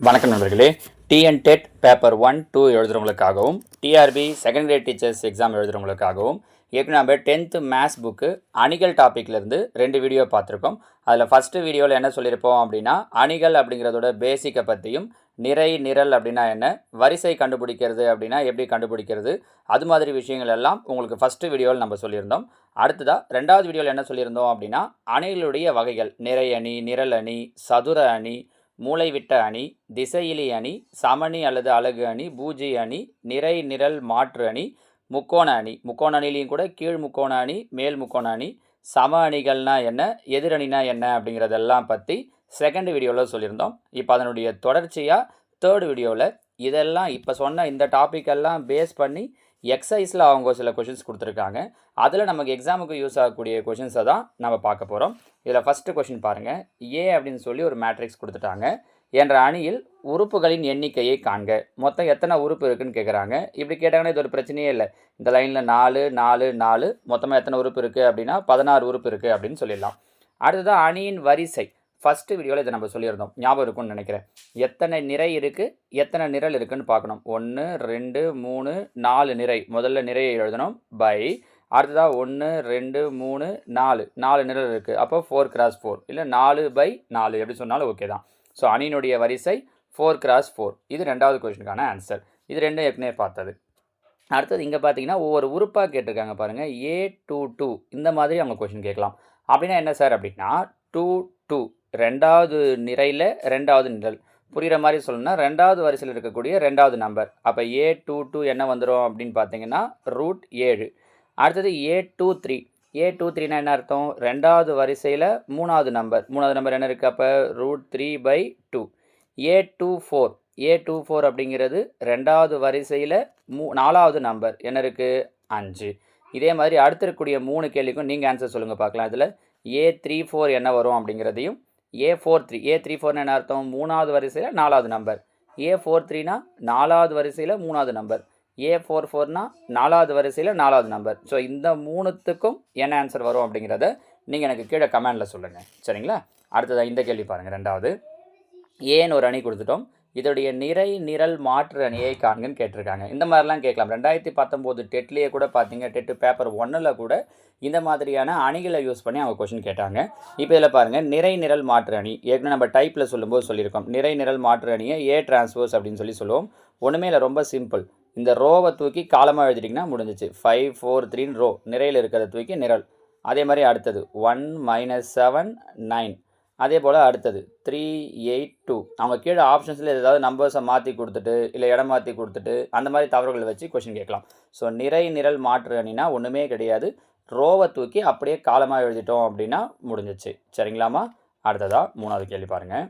வணக்கம் நண்பர்களே. TN TET paper one two எழுதுகிறவங்களுக்காகவும் TRP second grade teachers exam எழுதுறவங்களுக்காகவும் ஏற்கனவே நம்ம டென்த்து மேத்ஸ் புக்கு அணிகள் டாப்பிக்லேருந்து ரெண்டு வீடியோ பார்த்துருக்கோம். அதில் ஃபஸ்ட்டு வீடியோவில் என்ன சொல்லியிருப்போம் அப்படின்னா அணிகள் அப்படிங்கிறதோட பேசிக்கை பற்றியும் நிறை நிரல் அப்படின்னா என்ன வரிசை கண்டுபிடிக்கிறது அப்படின்னா எப்படி கண்டுபிடிக்கிறது அது மாதிரி விஷயங்கள் எல்லாம் உங்களுக்கு ஃபஸ்ட்டு வீடியோவில் நம்ம சொல்லியிருந்தோம். அடுத்ததாக ரெண்டாவது வீடியோவில் என்ன சொல்லியிருந்தோம் அப்படின்னா அணிகளுடைய வகைகள் நிறை அணி நிரல் அணி சதுர அணி மூளைவிட்ட அணி திசையிலி அணி சமணி அல்லது அழகு அணி பூஜை அணி நிறை நிரல் மாற்று அணி முக்கோண அணி. முக்கோண அணிலையும் கூட கீழ் முக்கோண அணி மேல் முக்கோண அணி சம அணிகள்னா என்ன எதிரணினா என்ன அப்படிங்கிறதெல்லாம் பற்றி செகண்ட் வீடியோவில் சொல்லியிருந்தோம். இப்போ அதனுடைய தொடர்ச்சியாக தேர்ட் வீடியோவில் இதெல்லாம் இப்போ சொன்ன இந்த டாபிக் எல்லாம் பேஸ் பண்ணி எக்ஸசைஸில் அவங்க சில கொஷின்ஸ் கொடுத்துருக்காங்க. அதில் நமக்கு எக்ஸாமுக்கு யூஸ் ஆகக்கூடிய கொஷின்ஸை தான் நம்ம பார்க்க போகிறோம் இதில் ஃபஸ்ட்டு கொஷின் பாருங்கள் ஏ அப்படின்னு சொல்லி ஒரு மேட்ரிக்ஸ் கொடுத்துட்டாங்க. என்ற அணியில் உறுப்புகளின் எண்ணிக்கையை காண்க. மொத்தம் எத்தனை உறுப்பு இருக்குன்னு கேட்குறாங்க இப்படி கேட்டாங்கன்னா இது ஒரு பிரச்சனையே இல்லை. இந்த லைனில் நாலு நாலு நாலு மொத்தமாக எத்தனை உறுப்பு இருக்குது அப்படின்னா பதினாறு உறுப்பு இருக்குது அப்படின்னு சொல்லிடலாம். அடுத்ததான் அணியின் வரிசை. ஃபஸ்ட்டு வீடியோவில் இதை நம்ம சொல்லியிருந்தோம். ஞாபகம் இருக்கும்னு நினைக்கிறேன். எத்தனை நிறை இருக்குது எத்தனை நிரல் இருக்குன்னு பார்க்கணும். ஒன்று ரெண்டு மூணு நாலு நிறை. முதல்ல நிறையை எழுதணும். பை. அடுத்ததாக ஒன்று ரெண்டு மூணு நாலு. நாலு நிரல் இருக்குது அப்போ ஃபோர் கிராஸ் ஃபோர் இல்லை நாலு பை நாலு. எப்படி சொன்னாலும் ஓகே தான். ஸோ அணியினுடைய வரிசை ஃபோர் கிராஸ் ஃபோர் இது ரெண்டாவது கொஷினுக்கான ஆன்சர் இது ரெண்டும் ஏற்கனவே பார்த்தது. அடுத்தது இங்கே பார்த்தீங்கன்னா ஒவ்வொரு உறுப்பாக கேட்டிருக்காங்க பாருங்கள் ஏ டூ டூ இந்த மாதிரி அவங்க கொஷின் கேட்கலாம். அப்படின்னா என்ன சார் அப்படின்னா டூ டூ ரெண்டாவது நிறையில் ரெண்டாவது நிரல். புரிகிற மாதிரி சொல்லணும்னா ரெண்டாவது வரிசையில் இருக்கக்கூடிய ரெண்டாவது நம்பர். அப்போ ஏ டூ டூ என்ன வந்துடும் அப்படின்னு பார்த்தீங்கன்னா ரூட் ஏழு. அடுத்தது A two three A two த்ரீனா என்ன அர்த்தம்? ரெண்டாவது வரிசையில் மூணாவது நம்பர். மூணாவது நம்பர் என்ன இருக்குது அப்போ? Root three by two A two four A two four அப்படிங்கிறது ரெண்டாவது வரிசையில் மூ நாலாவது நம்பர். என்ன இருக்குது அஞ்சு. இதே மாதிரி அடுத்திருக்கக்கூடிய மூணு கேள்விக்கும் நீங்கள் ஆன்சர் சொல்லுங்கள் பார்க்கலாம் இதில் ஏ த்ரீ ஃபோர் என்ன வரும் அப்படிங்கிறதையும் A four three A three ஃபோர்னு என்ன அர்த்தம்? மூணாவது வரிசையில் நாலாவது நம்பர் ஏ ஃபோர் த்ரீனா நாலாவது வரிசையில் மூணாவது நம்பர் ஏ ஃபோர் ஃபோர்னா நாலாவது வரிசையில் நாலாவது நம்பர் ஸோ இந்த மூணுத்துக்கும் என்ன ஆன்சர் வரும் அப்படிங்கிறத நீங்கள் எனக்கு கீழே கமெண்டில் சொல்லுங்கள் சரிங்களா? அடுத்ததாக இந்த கேள்வி பாருங்கள் ரெண்டாவது. ஏன்னு ஒரு அணி கொடுத்துட்டோம். இதோடைய நிறை நிரல் மாற்று அணியை காண்கன்னு கேட்டிருக்காங்க. இந்த மாதிரிலாம் கேட்கலாம். ரெண்டாயிரத்தி பத்தொம்போது டெட்லேயே கூட பார்த்தீங்க. டெட்டு பேப்பர் ஒன்னில் கூட இந்த மாதிரியான அணிகளை யூஸ் பண்ணி அவங்க கொஷின் கேட்டாங்க. இப்போ இதில் பாருங்கள் நிறை நிரல் மாற்று அணி. ஏற்கனவே நம்ம டைப்பில் சொல்லும்போது சொல்லியிருக்கோம். நிறை நிரல் மாற்று அணியை ஏ டிரான்ஸ்வர்ஸ் அப்படின்னு சொல்லி சொல்லுவோம். ஒன்றுமே இல்லை. ரொம்ப சிம்பிள் இந்த ரோவை தூக்கி காலமாக எழுதிட்டிங்கன்னா முடிஞ்சிச்சு. ஃபைவ் ஃபோர் த்ரீன்னு ரோ நிறையில் இருக்கிறத தூக்கி நிரல். அதே மாதிரி அடுத்தது. ஒன் மைனஸ் செவன் நைன் அதே போல் அடுத்தது த்ரீ எயிட் டூ அவங்க கீழே ஆப்ஷன்ஸில் ஏதாவது நம்பர்ஸை மாற்றி கொடுத்துட்டு இல்லை இடம் மாற்றி கொடுத்துட்டு அந்த மாதிரி தவறுகளை வச்சு கொஷின் கேட்கலாம். ஸோ நிறை நிரல் மாற்று அணினா ஒன்றுமே கிடையாது. ரோவை தூக்கி அப்படியே காலமாக எழுதிட்டோம் அப்படின்னா முடிஞ்சிச்சு. சரிங்களாமா அடுத்ததாக மூணாவது கேள்வி பாருங்கள்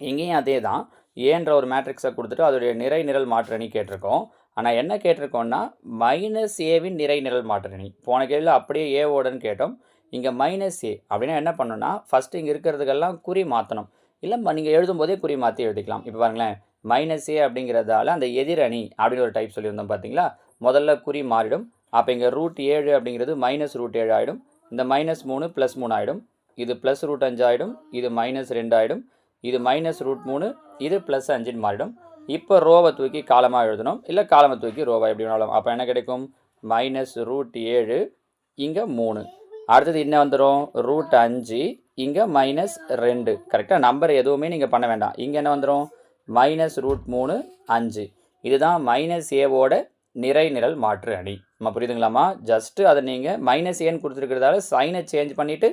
இங்கேயும் அதே தான் ஏன்ற ஒரு மேட்ரிக்ஸை கொடுத்துட்டு அதோடைய நிறை நிரல் மாற்றணி கேட்டிருக்கோம். ஆனால் என்ன கேட்டிருக்கோம்னா மைனஸ் ஏவின் நிறை நிரல் மாற்றணி போன கேள்வியில் அப்படியே ஏவோடன்னு கேட்டோம். இங்கே மைனஸ் ஏ அப்படின்னா என்ன பண்ணணும்னா ஃபஸ்ட்டு இங்கே இருக்கிறதுக்கெல்லாம் குறி மாற்றணும் இல்லை நீங்கள் எழுதும்போதே குறி மாற்றி எழுதிக்கலாம். இப்போ பாருங்களேன் மைனஸ் ஏ அப்படிங்கிறதால அந்த எதிரணி அப்படின்னு ஒரு டைப் சொல்லியிருந்தோம் பார்த்தீங்களா முதல்ல குறி மாறிடும். அப்போ இங்கே ரூட் ஏழு அப்படிங்கிறது மைனஸ் ரூட் ஏழு ஆகிடும் இந்த மைனஸ் மூணு ப்ளஸ் மூணு ஆகிடும் இது ப்ளஸ் ரூட் அஞ்சு ஆகிடும் இது மைனஸ் ரெண்டு ஆகிடும் இது மைனஸ் ரூட் மூணு இது ப்ளஸ் அஞ்சுன்னு மாறிடும். இப்போ ரோவை தூக்கி காலமாக எழுதணும். இல்லை காலமாக தூக்கி ரோவை எப்படி வேணாலும். அப்போ என்ன கிடைக்கும்? மைனஸ் ரூட் ஏழு இங்கே மூணு. அடுத்தது என்ன வந்துடும் ரூட் அஞ்சு. இங்கே மைனஸ் ரெண்டு. கரெக்டாக நம்பர் எதுவுமே நீங்கள் பண்ண வேண்டாம். இங்கே என்ன வந்துடும் மைனஸ் ரூட் மூணு அஞ்சு. இதுதான் மைனஸ் ஏவோட நிறை நிரல் மாற்று அணி. நம்ம புரியுதுங்களாம்மா? ஜஸ்ட்டு அதை நீங்கள் மைனஸ் ஏன்னு கொடுத்துருக்கிறதால சைனை சேஞ்ச் பண்ணிவிட்டு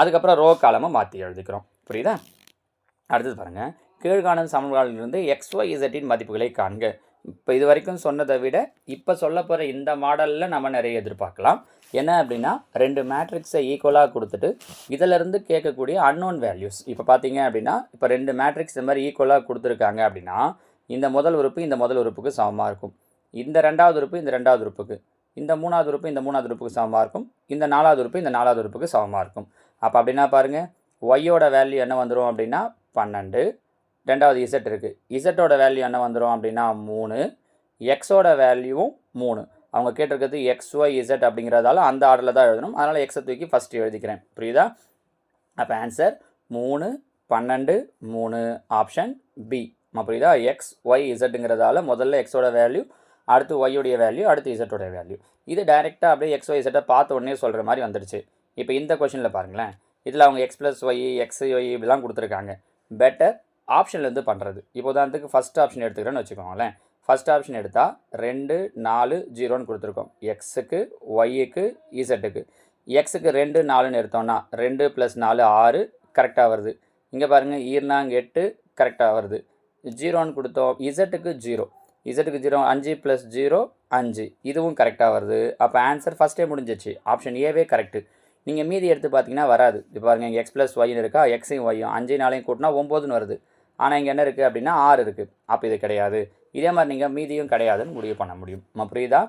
அதுக்கப்புறம் ரோ காலமாக மாற்றி எழுதிக்கிறோம். புரியுதா? அடுத்தது பாருங்கள் கீழ்காணும் சமன்பாடுகளிலிருந்து எக்ஸ் ஒய் இசட்டின் மதிப்புகளை காண்க. இப்போ இது வரைக்கும் சொன்னதை விட இப்போ சொல்ல போகிற இந்த மாடலில் நம்ம நிறைய எதிர்பார்க்கலாம். என்ன அப்படின்னா ரெண்டு மேட்ரிக்ஸை ஈக்குவலாக கொடுத்துட்டு இதிலிருந்து கேட்கக்கூடிய அன்னோன் வேல்யூஸ் இப்போ பார்த்தீங்க அப்படின்னா இப்போ ரெண்டு மேட்ரிக்ஸ் இந்த மாதிரி ஈக்குவலாக கொடுத்துருக்காங்க அப்படின்னா இந்த முதல் உறுப்பு இந்த முதல் உறுப்புக்கு சமமாக இருக்கும். இந்த ரெண்டாவது உறுப்பு இந்த ரெண்டாவது உறுப்புக்கு. இந்த மூணாவது உறுப்பு இந்த மூணாவது உறுப்புக்கு சமமாக இருக்கும். இந்த நாலாவது உறுப்பு இந்த நாலாவது உறுப்புக்கு சமமாக இருக்கும். அப்போ அப்படின்னா பாருங்கள் ஒய்யோட வேல்யூ என்ன வந்துடும் அப்படின்னா பன்னெண்டு. ரெண்டாவது இசட் இருக்குது இசட்டோட வேல்யூ என்ன வந்துடும் அப்படின்னா மூணு. எக்ஸோட வேல்யூவும் மூணு. அவங்க கேட்டிருக்கிறது எக்ஸ் ஒய் இசட் அப்படிங்கிறதால அந்த ஆர்டரில் தான் எழுதணும். அதனால் எக்ஸை தூக்கி ஃபஸ்ட்டு எழுதிக்கிறேன். புரியுதா? அப்போ ஆன்சர் மூணு பன்னெண்டு மூணு ஆப்ஷன் பி புரியுதா? எக்ஸ் ஒய் இசட்டுங்கிறதால முதல்ல எக்ஸோட வேல்யூ அடுத்து ஒய்யுடைய வேல்யூ அடுத்து இசட்டோட வேல்யூ இது டைரெக்டாக அப்படியே எக்ஸ் ஒய் இசட்டை பார்த்த உடனே சொல்கிற மாதிரி வந்துடுச்சு இப்போ இந்த கொஷனில் பாருங்களேன். இதில் அவங்க X plus Y X Y இப்படிலாம் கொடுத்துருக்காங்க. பெட்டர் ஆப்ஷன்லேருந்து பண்ணுறது இப்போ உதாரணத்துக்கு ஃபஸ்ட் ஆப்ஷன் எடுத்துக்கிறேன்னு வச்சுக்கோங்களேன். ஃபஸ்ட் ஆப்ஷன் எடுத்தால் ரெண்டு நாலு ஜீரோன்னு கொடுத்துருக்கோம். எக்ஸுக்கு ஒய்யுக்கு இசட்டுக்கு எக்ஸுக்கு ரெண்டு நாலுன்னு எடுத்தோம்னா ரெண்டு ப்ளஸ் நாலு ஆறு கரெக்டாக வருது. இங்கே பாருங்கள் ஈர்னாங்க எட்டு கரெக்டாக வருது. ஜீரோன்னு கொடுத்தோம் இசட்டுக்கு ஜீரோ. இசட்டுக்கு ஜீரோ அஞ்சு ப்ளஸ் ஜீரோ அஞ்சு. இதுவும் கரெக்டாக வருது. அப்போ ஆன்சர் ஃபஸ்ட்டே முடிஞ்சிச்சு. ஆப்ஷன் ஏவே கரெக்டு நீங்கள் மீதி எடுத்து பார்த்தீங்கன்னா வராது. இப்போ பாருங்கள் எக்ஸ் ப்ளஸ் ஒய்னு இருக்கா? எக்ஸையும் ஒய்யும் அஞ்சு நாளையும் கூட்டினா ஒம்போதுன்னு வருது. ஆனால் இங்கே என்ன இருக்குது அப்படின்னா ஆறு இருக்குது அப்போ இது கிடையாது. இதே மாதிரி நீங்கள் மீதியும் கிடையாதுன்னு முடிவு பண்ண முடியும். நம்ம புரியுதா?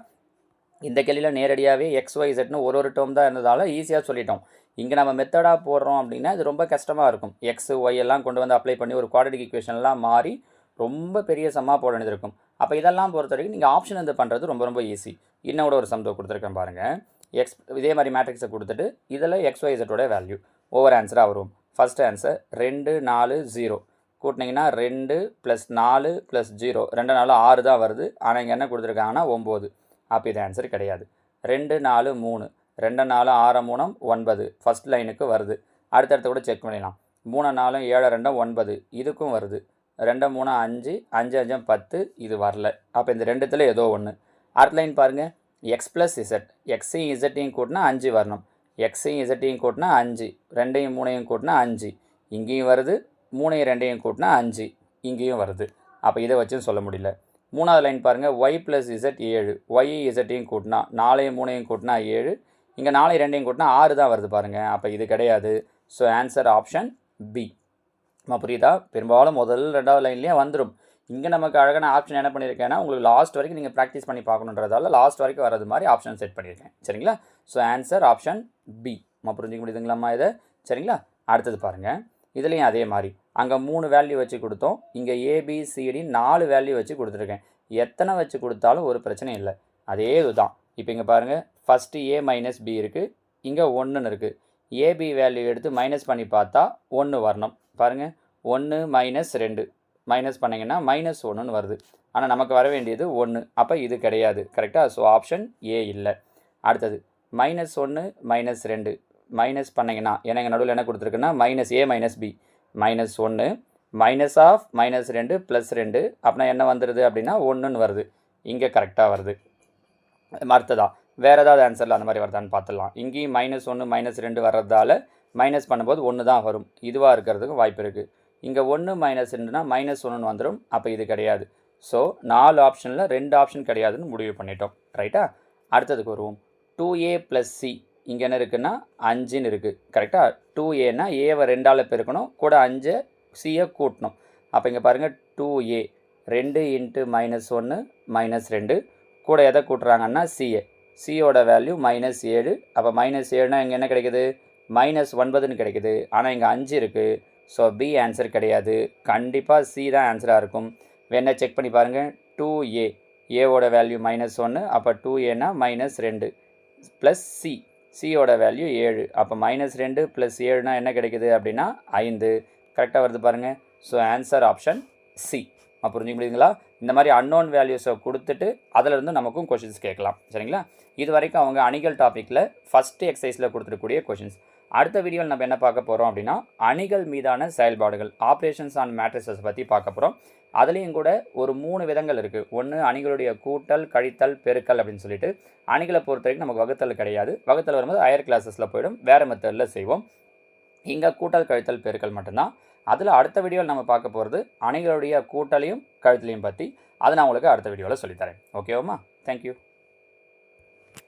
இந்த கேள்வியில் நேரடியாகவே எக்ஸ் ஒய் செட்னு ஒரு ஒரு டேர்ம் தான் இருந்ததால் ஈஸியாக சொல்லிட்டோம். இங்கே நம்ம மெத்தடாக போடுறோம் அப்படின்னா இது ரொம்ப கஷ்டமாக இருக்கும். எக்ஸ் ஒய் எல்லாம் கொண்டு வந்து அப்ளை பண்ணி ஒரு குவாடிக் இக்குவேஷன்லாம் மாறி ரொம்ப பெரிய சம்மாக போட வேண்டியது இருக்கும் அப்போ இதெல்லாம் பொறுத்த வரைக்கும் நீங்கள் ஆப்ஷன் வந்து பண்ணுறது ரொம்ப ரொம்ப ஈஸி இன்னும் கூட ஒரு சம்தோ கொடுத்துருக்கேன் பாருங்கள் எக்ஸ் இதே மாதிரி மேட்ரிக்ஸை கொடுத்துட்டு இதில் எக்ஸ் ஒய் செட்டோட வேல்யூ ஓவர் ஆன்சராக வரும். ஃபஸ்ட் ஆன்சர் ரெண்டு நாலு ஜீரோ கூட்டினீங்கன்னா ரெண்டு ப்ளஸ் நாலு ப்ளஸ் ஜீரோ ரெண்டு நாலு ஆறு தான் வருது. ஆனால் இங்கே என்ன கொடுத்துருக்காங்கன்னா ஒம்பது. அப்போ இது ஆன்சர் கிடையாது. ரெண்டு நாலு மூணு. ரெண்டு நாலு ஆறு மூணம் ஒன்பது. ஃபஸ்ட் லைனுக்கு வருது. அடுத்தடுத்து கூட செக் பண்ணிடலாம். மூணு நாலும் ஏழு ரெண்டும் ஒன்பது. இதுக்கும் வருது. ரெண்டு மூணு அஞ்சு. அஞ்சு அஞ்சும் பத்து. இது வரல. அப்போ இந்த ரெண்டுத்தில் ஏதோ ஒன்று அடுத்த லைன் பாருங்கள் எக்ஸ் ப்ளஸ் இசட் எக்ஸையும் இசட்டையும் கூட்டினா அஞ்சு வரணும். எக்ஸையும் இசட்டையும் கூட்டினா அஞ்சு. ரெண்டையும் மூணையும் கூட்டினா அஞ்சு. இங்கேயும் வருது. மூணையும் ரெண்டையும் கூட்டினா அஞ்சு. இங்கேயும் வருது. அப்போ இதை வச்சும் சொல்ல முடியல. மூணாவது லைன் பாருங்கள் ஒய் ப்ளஸ் இசட் ஏழு. ஒய் இசட்டையும் கூட்டினா நாலையும் மூணையும் கூட்டினா ஏழு. இங்கே நாலு ரெண்டையும் கூட்டினா ஆறு தான் வருது பாருங்கள் அப்போ இது கிடையாது. ஸோ ஆன்சர் ஆப்ஷன் பி நம்ம புரியுதா? பெரும்பாலும் முதல் ரெண்டாவது லைன்லேயே வந்துடும் இங்கே நமக்கு அழகான ஆப்ஷன் என்ன பண்ணியிருக்கேன்னா உங்களுக்கு லாஸ்ட் வரைக்கும் நீங்கள் ப்ராக்டிஸ் பண்ணி பார்க்கணுன்றதால லாஸ்ட் வரைக்கும் வரது மாதிரி ஆப்ஷன் செட் பண்ணியிருக்கேன் சரிங்களா? ஸோ ஆன்சர் ஆப்ஷன் பி நம்ம புரிஞ்சிக்க முடியுதுங்களாம்மா இதை? சரிங்களா? அடுத்தது பாருங்கள் இதுலேயும் அதே மாதிரி. அங்கே மூணு வேல்யூ வச்சு கொடுத்தோம். இங்கே ஏபிசிடி நாலு வேல்யூ வச்சு கொடுத்துருக்கேன். எத்தனை வச்சு கொடுத்தாலும் ஒரு பிரச்சனை இல்லை. அதே இதுதான். இப்போ இங்கே பாருங்கள் ஃபஸ்ட்டு ஏ மைனஸ் பி இருக்குது இங்கே ஒன்றுன்னு இருக்குது ஏபி வேல்யூ எடுத்து மைனஸ் பண்ணி பார்த்தா ஒன்று வரணும். பாருங்கள் ஒன்று மைனஸ் ரெண்டு. மைனஸ் பண்ணிங்கன்னா மைனஸ் ஒன்றுன்னு வருது. ஆனால் நமக்கு வர வேண்டியது ஒன்று அப்போ இது கிடையாது. கரெக்டாக ஸோ ஆப்ஷன் ஏ இல்லை. அடுத்தது. மைனஸ் ஒன்று மைனஸ் ரெண்டு. மைனஸ் பண்ணிங்கன்னா எங்கள் நடுவில் என்ன கொடுத்துருக்குன்னா minus A minus B minus ஒன்று மைனஸ் ஆஃப் மைனஸ் ரெண்டு ப்ளஸ் ரெண்டு. அப்படின்னா என்ன வந்துடுது அப்படின்னா ஒன்றுன்னு வருது. இங்கே கரெக்டாக வருது. அடுத்ததா வேறு ஏதாவது ஆன்சரில் அந்த மாதிரி வருதான்னு பார்த்துடலாம். இங்கேயும் மைனஸ் ஒன்று மைனஸ் ரெண்டு வர்றதால மைனஸ் பண்ணும்போது ஒன்று தான் வரும். இதுவாக இருக்கிறதுக்கு வாய்ப்பு இருக்குது இங்கே ஒன்று மைனஸ் ரெண்டுனா மைனஸ் ஒன்றுன்னு வந்துடும் அப்போ இது கிடையாது. ஸோ நாலு ஆப்ஷனில் ரெண்டு ஆப்ஷன் கிடையாதுன்னு முடிவு பண்ணிட்டோம். ரைட்டா அடுத்ததுக்கு வருவோம். டூ ஏ ப்ளஸ் சி இங்கே என்ன இருக்குன்னா அஞ்சுன்னு இருக்குது கரெக்டாக டூ ஏன்னா ஏவை ரெண்டால் பெருக்கணும். கூட அஞ்சை சியை கூட்டணும். அப்போ இங்கே பாருங்கள் டூ ஏ ரெண்டு இன்ட்டு மைனஸ் ஒன்று மைனஸ் ரெண்டு. கூட எதை கூட்டுறாங்கன்னா சிஏ சியோட வேல்யூ மைனஸ் ஏழு. அப்போ மைனஸ் ஏழுனா இங்கே என்ன கிடைக்குது? மைனஸ் ஒன்பதுன்னு கிடைக்குது. ஆனால் இங்கே அஞ்சு இருக்குது ஸோ பி ஆன்சர் கிடையாது. கண்டிப்பாக சி தான் ஆன்சராக இருக்கும். வேணா செக் பண்ணி பாருங்கள் டூ ஏ ஏவோட வேல்யூ மைனஸ் ஒன்று அப்போ டூ ஏனா மைனஸ் ரெண்டு. ப்ளஸ் சி சியோட வேல்யூ ஏழு. அப்போ மைனஸ் ரெண்டு ப்ளஸ் ஏழுனா என்ன கிடைக்குது அப்படின்னா ஐந்து. கரெக்டாக வருது பாருங்கள் ஸோ ஆன்சர் ஆப்ஷன் சி அப்போ புரிஞ்சுக்க முடியுதுங்களா இந்த மாதிரி அன்னோன் வேல்யூஸை கொடுத்துட்டு அதிலிருந்து நமக்கும் கொஷின்ஸ் கேட்கலாம். சரிங்களா? இது வரைக்கும் அவங்க அணிகள் டாப்பிக்கில் ஃபஸ்ட்டு எக்ஸசைஸில் கொடுத்துருக்கூடிய கொஷின்ஸ் அடுத்த வீடியோவில் நம்ம என்ன பார்க்க போகிறோம் அப்படின்னா அணிகள் மீதான செயல்பாடுகள் ஆப்ரேஷன்ஸ் ஆன் மேட்ரிசஸ் பற்றி பார்க்க போகிறோம் அதுலேயும் கூட ஒரு மூணு விதங்கள் இருக்குது ஒன்று அணிகளுடைய கூட்டல் கழித்தல் பெருக்கல் அப்படின்னு சொல்லிட்டு அணிகளை பொறுத்த வரைக்கும் நமக்கு வகுத்தல் கிடையாது. வகுத்தல் வரும்போது ஹையர் கிளாஸஸில் போயிடும். வேறு மெத்தடில் செய்வோம். இங்கே கூட்டல் கழித்தல் பெருக்கல் மட்டும்தான். அதில் அடுத்த வீடியோவில் நம்ம பார்க்க போகிறது அணிகளுடைய கூட்டலையும் கழுத்தலையும் பற்றி அதை நான் உங்களுக்கு அடுத்த வீடியோவில் சொல்லித்தரேன் ஓகேவாம்மா தேங்க்யூ